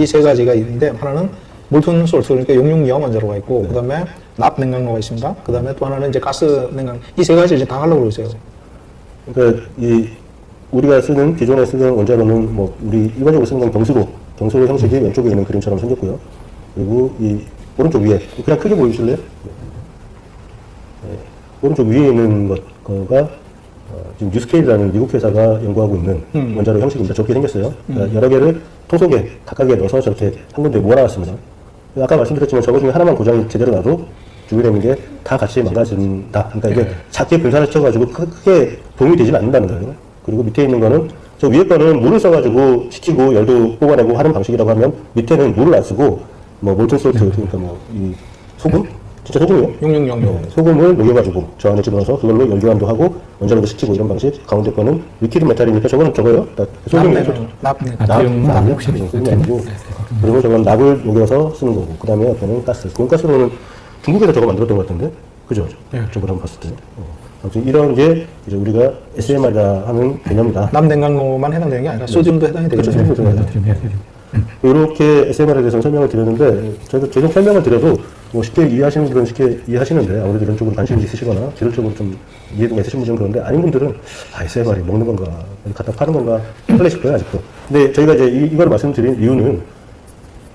이 세 가지가 있는데 하나는 몰튼 솔트 그러니까 용융염 원자로가 있고 그다음에 납 냉각로가 있습니다. 그다음에 또 하나는 이제 가스 냉각 이 세 가지 이제 다 하려고 그러세요. 그러니까 이 우리가 쓰는 기존에 쓰는 원자로는 뭐 우리 일반적으로 쓰는 건 경수로 경수로 형식이 왼쪽에 있는 그림처럼 생겼고요. 그리고 이 오른쪽 위에 그냥 크게 보여주실래요? 네. 오른쪽 위에 있는 것 거가 어, 지금 뉴스케일이라는 미국 회사가 연구하고 있는 원자로 형식입니다. 저렇게 생겼어요. 그러니까 여러 개를 통속에 각각에 넣어서 저렇게 한 군데 모아놨습니다. 아까 말씀드렸지만 저거 중에 하나만 고장이 제대로 나도 주변에 있는 게 다 같이 망가진다. 그러니까 이게 작게 분산을 시켜가지고 크- 크게 도움이 되진 않는다는 거예요. 그리고 밑에 있는 거는 저 위에 거는 물을 써가지고 식히고 열도 뽑아내고 하는 방식이라고 하면 밑에는 물을 안 쓰고 뭐 몰튼 솔트 그러니까 뭐 이 소금 진짜 소금이에요. 용융염. 네, 소금을 녹여가지고 저 안에 집어넣어서 그걸로 열교환도 하고 원자로도 식히고 이런 방식. 가운데 거는 리퀴드 메탈이니까 저거는 저거요. 나- 소금이에요. 납. 납, 납, 납 혹시 소금이 아니고 그리고 저건 납을 녹여서 쓰는 거고 그 다음에 옆에는 가스. 돈가스로는 중국에서 저거 만들었던 것 같은데 그죠? 저걸 한번 봤을 때. 어. 아무튼 이런 게 이제 우리가 SMR이라 하는 개념이다. 납 냉각로만 해당되는 게 아니라 소듐도 해당이 그렇죠. 되겠죠. 들어가요. 이렇게 SMR에 대해서 설명을 드렸는데 저도 계속 설명을 드려도 뭐 쉽게 이해하시는 분들은 쉽게 이해하시는데 아무래도 이런 쪽으로 관심이 있으시거나 기술적으로 좀 이해도가 있으신 분들은 그런데 아닌 분들은 아 SMR이 먹는 건가 갖다 파는 건가 헷갈리실 거예요 아직도. 근데 저희가 이제 이, 이걸 말씀드린 이유는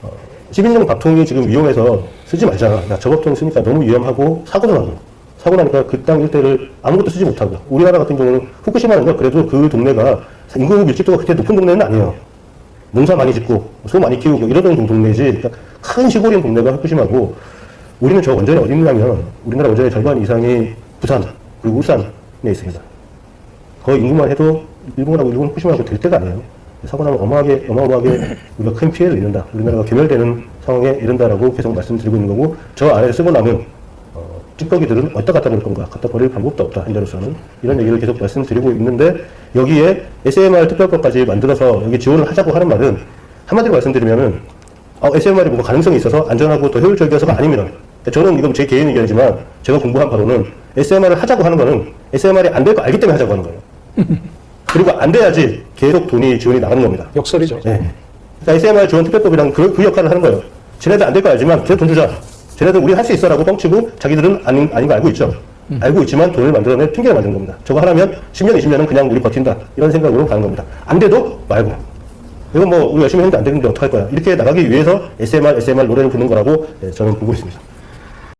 어, 11년 밥통이 지금 위험해서 쓰지 말자. 야, 저 밥통 쓰니까 너무 위험하고 사고도 나고. 사고 나니까 그 땅 일대를 아무것도 쓰지 못하고. 우리나라 같은 경우는 후쿠시마는 거 그래도 그 동네가 인구 밀집도가 그렇게 높은 동네는 아니에요. 농사 많이 짓고 소 많이 키우고 이러던 동네지 그러니까 큰 시골인 동네가 후쿠시마고 우리는 저 원전이 어디 있냐면 우리나라 원전의 절반 이상이 부산 그리고 울산에 있습니다. 거의 인구만 해도 일본하고 일본 후쿠시마하고 될 때가 아니에요. 사고 나면 어마하게 어마어마하게 우리가 큰 피해를 입는다. 우리나라가 괴멸되는 상황에 이른다라고 계속 말씀드리고 있는 거고 저 아래를 쓰고 나면 어, 찌꺼기들은 어디다 갖다 버릴 건가? 갖다 버릴 방법도 없다. 현재로서는 이런 얘기를 계속 말씀드리고 있는데 여기에 SMR 특별법까지 만들어서 여기 지원을 하자고 하는 말은 한마디로 말씀드리면은 어, SMR이 뭐가 가능성이 있어서 안전하고 더 효율적이어서가 아니면 저는 이건 제 개인 의견이지만 제가 공부한 바로는 SMR을 하자고 하는 거는 SMR이 안 될 거 알기 때문에 하자고 하는 거예요. 그리고 안 돼야지 계속 돈이 지원이 나가는 겁니다. 역설이죠. 네. 그러니까 SMR 지원 특별법이랑 그, 그 역할을 하는 거예요. 쟤네들 안 될 거 알지만 걔돈 주자. 쟤네들 우리 할 수 있어라고 뻥치고 자기들은 아닌, 아닌 거 알고 있죠. 알고 있지만 돈을 만들어낼 핑계를 만든 겁니다. 저거 하려면 10년, 20년은 그냥 우리 버틴다. 이런 생각으로 가는 겁니다. 안 돼도 말고. 이건 뭐 우리 열심히 했는데 안 되는데 어떡할 거야. 이렇게 나가기 위해서 SMR, SMR 노래를 부르는 거라고 예, 저는 보고 있습니다.